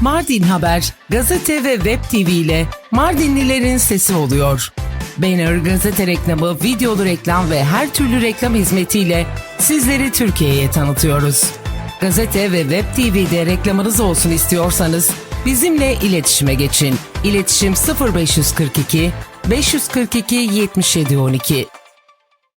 Mardin Haber, gazete ve web TV ile Mardinlilerin sesi oluyor. Banner, gazete reklamı, videolu reklam ve her türlü reklam hizmetiyle sizleri Türkiye'ye tanıtıyoruz. Gazete ve web TV'de reklamınız olsun istiyorsanız bizimle iletişime geçin. İletişim 0542 542 7712